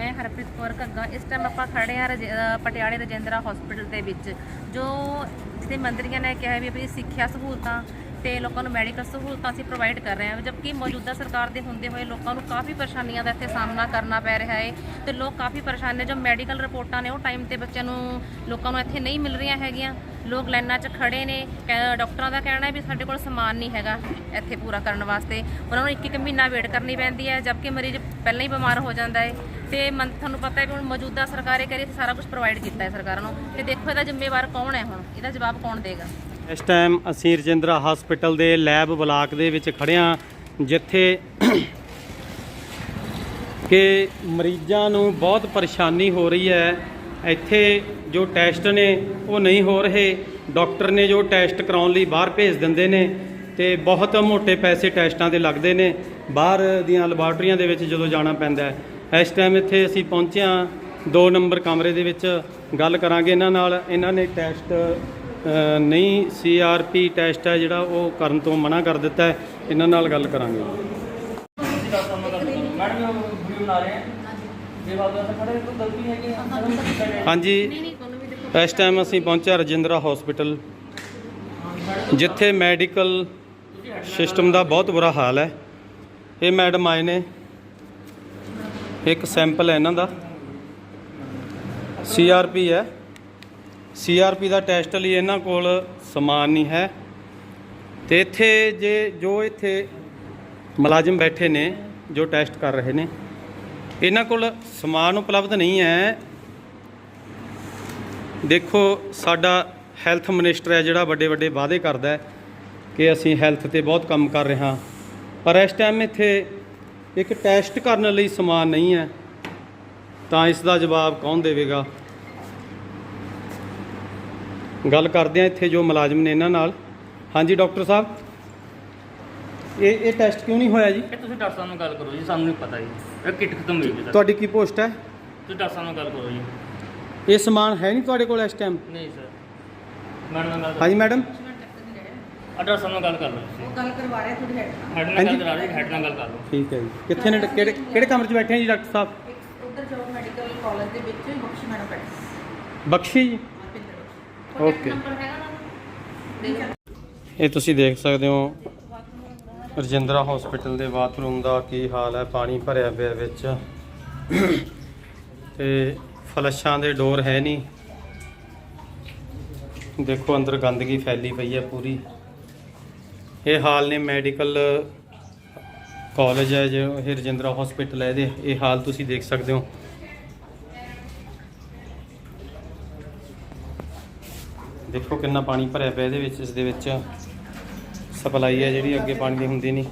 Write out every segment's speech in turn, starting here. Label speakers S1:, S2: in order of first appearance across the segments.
S1: ਮੈਂ ਹਰਪ੍ਰੀਤ ਕੌਰ ਘੱਗਾ। ਇਸ ਟਾਈਮ ਆਪਾਂ ਖੜੇ ਆ ਪਟਿਆਲੇ ਰਜਿੰਦਰਾ ਹਸਪੀਟਲ ਦੇ ਵਿੱਚ, ਜੋ ਜਿੱਥੇ ਮੰਤਰੀਆਂ ਨੇ ਕਿਹਾ ਵੀ ਆਪਣੀ ਸਿੱਖਿਆ ਸਹੂਲਤਾਂ ਤੇ ਲੋਕਾਂ ਨੂੰ ਮੈਡੀਕਲ ਸਹੂਲਤਾਂ ਅਸੀਂ ਪ੍ਰੋਵਾਈਡ ਕਰ ਰਹੇ ਹਾਂ, ਜਦਕਿ ਮੌਜੂਦਾ ਸਰਕਾਰ ਦੇ ਹੁੰਦੇ ਹੋਏ ਲੋਕਾਂ ਨੂੰ ਕਾਫੀ ਪਰੇਸ਼ਾਨੀਆਂ ਦਾ ਇੱਥੇ ਸਾਹਮਣਾ ਕਰਨਾ ਪੈ ਰਿਹਾ ਹੈ ਤੇ ਲੋਕ ਕਾਫੀ ਪਰੇਸ਼ਾਨ ਨੇ। ਜੋ ਮੈਡੀਕਲ ਰਿਪੋਰਟਾਂ ਨੇ ਉਹ ਟਾਈਮ ਤੇ ਬੱਚਿਆਂ ਨੂੰ, ਲੋਕਾਂ ਨੂੰ ਇੱਥੇ ਨਹੀਂ ਮਿਲ ਰਹੀਆਂ ਹੈਗੀਆਂ। ਲੋਕ ਲਾਈਨਾਂ 'ਚ ਖੜੇ ਨੇ। ਕਹਿ- ਡਾਕਟਰਾਂ ਦਾ ਕਹਿਣਾ ਹੈ ਵੀ ਸਾਡੇ ਕੋਲ ਸਮਾਨ ਨਹੀਂ ਹੈਗਾ ਇੱਥੇ ਪੂਰਾ ਕਰਨ ਵਾਸਤੇ। ਉਹਨਾਂ ਨੂੰ ਇੱਕ ਇੱਕ ਮਹੀਨਾ ਵੇਟ ਕਰਨੀ ਪੈਂਦੀ ਹੈ, ਜਦਕਿ ਮਰੀਜ਼ ਪਹਿਲਾਂ ਹੀ ਬਿਮਾਰ ਹੋ ਜਾਂਦਾ ਹੈ। ਤੇ ਮਨ ਤੁਹਾਨੂੰ ਪਤਾ ਹੈ ਵੀ ਹੁਣ ਮੌਜੂਦਾ ਸਰਕਾਰ ਕਰੀ ਸਾਰਾ ਕੁਝ ਪ੍ਰੋਵਾਈਡ ਕੀਤਾ ਹੈ ਸਰਕਾਰ ਨੂੰ। ਤੇ ਦੇਖੋ ਇਹਦਾ ਜ਼ਿੰਮੇਵਾਰ ਕੌਣ ਹੈ ਹੁਣ? ਇਹਦਾ ਜਵਾਬ ਕੌਣ ਦੇਗਾ?
S2: ਇਸ ਟਾਈਮ ਅਸੀਂ ਰਜਿੰਦਰਾ ਹਸਪੀਟਲ ਦੇ ਲੈਬ ਬਲਾਕ ਦੇ ਵਿੱਚ ਖੜਿਆ ਜਿੱਥੇ ਕਿ ਮਰੀਜ਼ਾਂ ਨੂੰ ਬਹੁਤ ਪਰੇਸ਼ਾਨੀ ਹੋ ਰਹੀ ਹੈ। ਇੱਥੇ ਜੋ ਟੈਸਟ ਨੇ, ਉਹ ਨਹੀਂ ਹੋ ਰਹੇ। ਡਾਕਟਰ ਨੇ ਜੋ ਟੈਸਟ ਕਰਾਉਣ ਲਈ ਬਾਹਰ ਭੇਜ ਦਿੰਦੇ ਨੇ ਤੇ ਬਹੁਤ ਮੋٹے ਪੈਸੇ ਟੈਸਟਾਂ ਦੇ ਲੱਗਦੇ ਨੇ। ਬਾਹਰ ਦੀਆਂ ਲੈਬਾਰਟਰੀਆਂ ਦੇ ਵਿੱਚ ਜਦੋਂ ਜਾਣਾ ਪੈਂਦਾ ਹੈ। ਇਸ ਟਾਈਮ ਇੱਥੇ ਅਸੀਂ ਪਹੁੰਚੇ ਹਾਂ 2 ਨੰਬਰ ਕਮਰੇ ਦੇ ਵਿੱਚ। ਗੱਲ ਕਰਾਂਗੇ ਇਹਨਾਂ ਨਾਲ। ਇਹਨਾਂ ਨੇ ਟੈਸਟ ਅ, ਨਹੀਂ ਸੀਆਰਪੀ ਟੈਸਟ ਹੈ ਜਿਹੜਾ ਉਹ ਕਰਨ ਤੋਂ ਮਨਾ ਕਰ ਦਿੱਤਾ ਹੈ। ਇਹਨਾਂ ਨਾਲ ਗੱਲ ਕਰਾਂਗੇ।
S3: ਮੈਡਮ ਵੀਡੀਓ ਬਣਾ ਰਹੇ ਹਾਂ
S2: ਹਾਂਜੀ। ਇਸ ਟਾਈਮ ਅਸੀਂ ਪਹੁੰਚਿਆ ਰਜਿੰਦਰਾ ਹਸਪੀਟਲ ਜਿੱਥੇ ਮੈਡੀਕਲ ਸਿਸਟਮ ਦਾ ਬਹੁਤ ਬੁਰਾ ਹਾਲ ਹੈ। ਇਹ ਮੈਡਮ ਆਏ ਨੇ। ਇੱਕ ਸੈਂਪਲ ਹੈ ਇਹਨਾਂ ਦਾ। ਸੀਆਰਪੀ ਹੈ। ਸੀਆਰਪੀ ਦਾ ਟੈਸਟ ਲਈ ਇਹਨਾਂ ਕੋਲ ਸਮਾਨ ਨਹੀਂ ਹੈ। ਤੇ ਇੱਥੇ ਜੇ ਜੋ ਇੱਥੇ ਮੁਲਾਜ਼ਮ ਬੈਠੇ ਨੇ, ਜੋ ਟੈਸਟ ਕਰ ਰਹੇ ਨੇ, ਇਹਨਾਂ ਕੋਲ ਸਮਾਨ ਉਪਲਬਧ ਨਹੀਂ ਹੈ। ਦੇਖੋ, ਸਾਡਾ ਹੈਲਥ ਮਿਨਿਸਟਰ ਹੈ ਜਿਹੜਾ ਵੱਡੇ ਵੱਡੇ ਵਾਅਦੇ ਕਰਦਾ ਹੈ ਕਿ ਅਸੀਂ ਹੈਲਥ ਤੇ ਬਹੁਤ ਕੰਮ ਕਰ ਰਹੇ ਹਾਂ। ਪਰ ਇਸ ਟਾਈਮ ਇੱਥੇ ਇੱਕ ਟੈਸਟ ਕਰਨ ਲਈ ਸਮਾਨ ਨਹੀਂ ਹੈ ਤਾਂ ਇਸ ਦਾ ਜਵਾਬ ਕੌਣ ਦੇਵੇਗਾ? ਗੱਲ ਕਰਦੇ ਹਾਂ ਇੱਥੇ ਜੋ ਮੁਲਾਜ਼ਮ ਨੇ ਇਹਨਾਂ ਨਾਲ। ਹਾਂਜੀ ਡਾਕਟਰ ਸਾਹਿਬ। ਇਹ ਇਹ ਟੈਸਟ ਕਿਉਂ ਨਹੀਂ ਹੋਇਆ ਜੀ?
S3: ਇਹ ਤੁਸੀਂ ਡਾਕਟਰ ਸਾਹਿਬ ਨਾਲ ਗੱਲ ਕਰੋ ਜੀ ਸਾਨੂੰ ਨਹੀਂ ਪਤਾ ਜੀ। ਇਹ ਕਿੱਟ ਖਤਮ ਹੋਈ ਜੀ
S2: ਤੁਹਾਡੀ ਕੀ ਪੋਸਟ ਹੈ?
S3: ਤੁਸੀਂ ਡਾਕਟਰ ਸਾਹਿਬ ਨਾਲ ਗੱਲ ਕਰੋ ਜੀ।
S2: ਇਹ ਸਮਾਨ ਹੈ ਨਹੀਂ ਤੁਹਾਡੇ ਕੋਲ ਇਸ ਟਾਈਮ?
S3: ਨਹੀਂ ਸਰ। ਮੈਡਮ ਨਾਲ ਗੱਲ
S2: ਹਾਂਜੀ ਮੈਡਮ।
S3: ਆ ਡਾਕਟਰ ਸਾਹਿਬ ਨਾਲ ਗੱਲ ਕਰ ਲਓ। ਤੁਸੀਂ
S1: ਉਹ ਗੱਲ ਕਰਵਾ ਰਿਹਾ ਤੁਹਾਡੀ ਹੈਡ
S3: ਹੈਡ ਨਾਲ
S2: ਹਾਂਜੀ।
S3: ਗੱਲ ਕਰਾ ਰਹੇ ਹੈਡ ਨਾਲ ਗੱਲ ਕਰ ਲਓ।
S2: ਠੀਕ ਹੈ ਜੀ। ਕਿੱਥੇ ਨੇ? ਕਿਹੜੇ ਕਿਹੜੇ ਕਮਰੇ 'ਚ ਬੈਠੇ ਆ ਜੀ ਡਾਕਟਰ ਸਾਹਿਬ?
S1: ਉਧਰ ਜੋ ਮੈਡੀਕਲ ਕਾਲਜ ਦੇ ਵਿੱਚ ਬਖਸ਼ ਮੈਡਮ ਬੈਠੇ
S2: ਬਖਸ਼ੀ ਜੀ? ਓਕੇ
S1: ਨੰਬਰ ਹੈਗਾ ਨਾ?
S2: ਇਹ ਤੁਸੀਂ ਦੇਖ ਸਕਦੇ ਹੋ ਰਜਿੰਦਰਾ ਹਸਪੀਟਲ ਦੇ ਬਾਥਰੂਮ ਦਾ ਕੀ ਹਾਲ ਹੈ? ਪਾਣੀ ਭਰਿਆ ਪਿਆ ਵਿੱਚ। ਤੇ ਫਲਸ਼ਾਂ ਦੇ ਡੋਰ ਹੈ ਨਹੀਂ। ਦੇਖੋ ਅੰਦਰ ਗੰਦਗੀ ਫੈਲੀ ਪਈ ਹੈ ਪੂਰੀ। ਇਹ ਹਾਲ ਨੇ ਮੈਡੀਕਲ ਕਾਲਜ ਹੈ ਜੋ ਇਹ ਰਜਿੰਦਰਾ ਹਸਪੀਟਲ ਹੈ ਇਹਦੇ। ਇਹ ਹਾਲ ਤੁਸੀਂ ਦੇਖ ਸਕਦੇ ਹੋ। ਦੇਖੋ ਕਿੰਨਾ ਪਾਣੀ ਭਰਿਆ ਪਿਆ ਇਹਦੇ ਵਿੱਚ, ਇਸ ਦੇ ਵਿੱਚ ਸਪਲਾਈ ਹੈ ਜਿਹੜੀ ਅੱਗੇ ਪਾਣੀ ਦੀ ਹੁੰਦੀ ਨਹੀਂ।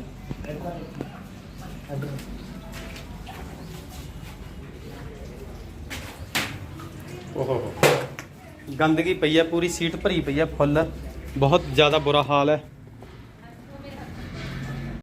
S2: ਓਹੋ। ਗੰਦਗੀ ਪਈ ਹੈ, ਪੂਰੀ ਸੀਟ ਭਰੀ ਪਈ ਹੈ, ਫੁੱਲ। ਬਹੁਤ ਜ਼ਿਆਦਾ ਬੁਰਾ ਹਾਲ ਹੈ।